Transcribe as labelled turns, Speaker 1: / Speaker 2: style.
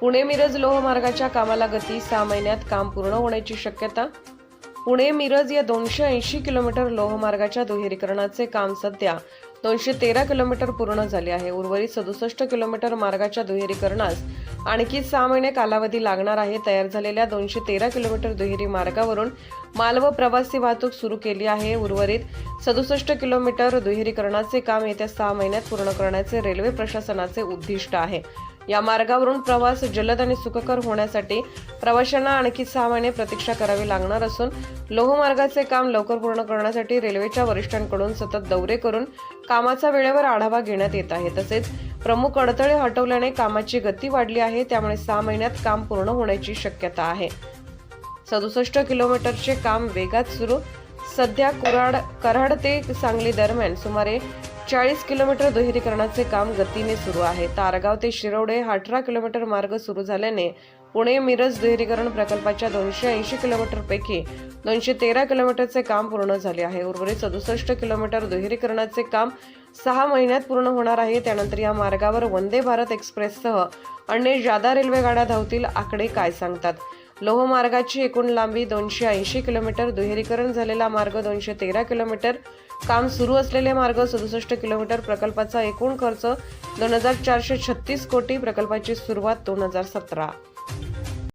Speaker 1: पुणे मिरज लोहमार्गाच्या कामाला गती सहा महिन्यात काम पूर्ण होण्याची शक्यता. पुणे मिरज या दोनशे ऐंशी किलोमीटर लोहमार्गाच्या दुहेरीकरणाचे काम सध्या दोनशे तेरा किलोमीटर पूर्ण झाले आहे. उर्वरित सदुसष्ट किलोमीटर मार्गाच्या दुहेरीकरणास आणखी सहा महिने कालावधी लागणार आहे. तयार झालेल्या दोनशे तेरा किलोमीटर दुहेरी मार्गावरून माल व प्रवासी वाहतूक सुरू केली आहे. उर्वरित सदुसष्ट किलोमीटर दुहेरीकरणाचे काम येत्या सहा महिन्यात पूर्ण करण्याचे रेल्वे प्रशासनाचे उद्दिष्ट आहे. या मार्गावरून प्रवास जलद आणि सुखकर होण्यासाठी प्रवाशांना आणखी सहा महिने प्रतीक्षा करावी लागणार असून लोहमार्गाचे काम लवकर पूर्ण करण्यासाठी रेल्वेच्या वरिष्ठांकडून सतत दौरे करून कामाचा वेळेवर आढावा घेण्यात येत आहे. तसेच प्रमुख अडथळे हटवल्याने कामाची गती वाढली आहे त्यामुळे सहा महिन्यात काम पूर्ण होण्याची शक्यता आहे. सदुसष्ट किलोमीटरचे काम वेगात सुरू. सध्या कुराड कराड ते सांगली दरम्यान सुमारे चाळीस किलोमीटर दुहेरीकरणाचे काम गतीने सुरू आहे. तारगाव ते शिरवडे हा अठरा किलोमीटर मार्ग सुरू झाल्याने पुणे मिरज दुहेरीकरण प्रकल्पाच्या दोनशे ऐंशी किलोमीटरपैकी दोनशे तेरा किलोमीटरचे काम पूर्ण झाले आहे. उर्वरित सदुसष्ट किलोमीटर दुहेरीकरणाचे काम सहा महिन्यात पूर्ण होणार आहे. त्यानंतर या मार्गावर वंदे भारत एक्सप्रेससह अन्य जादा रेल्वे गाड्या धावतील आकडे काय सांगतात? लोहमार्गाची एकूण लांबी दोनशे ऐंशी किलोमीटर दुहेरीकरण झालेला मार्ग दोनशे तेरा किलोमीटर. काम सुरू असलेले मार्ग सदुसष्ट किलोमीटर. प्रकल्पाचा एकूण खर्च दोन हजार चारशे छत्तीस कोटी प्रकल्पाची सुरुवात दोन हजार सतरा.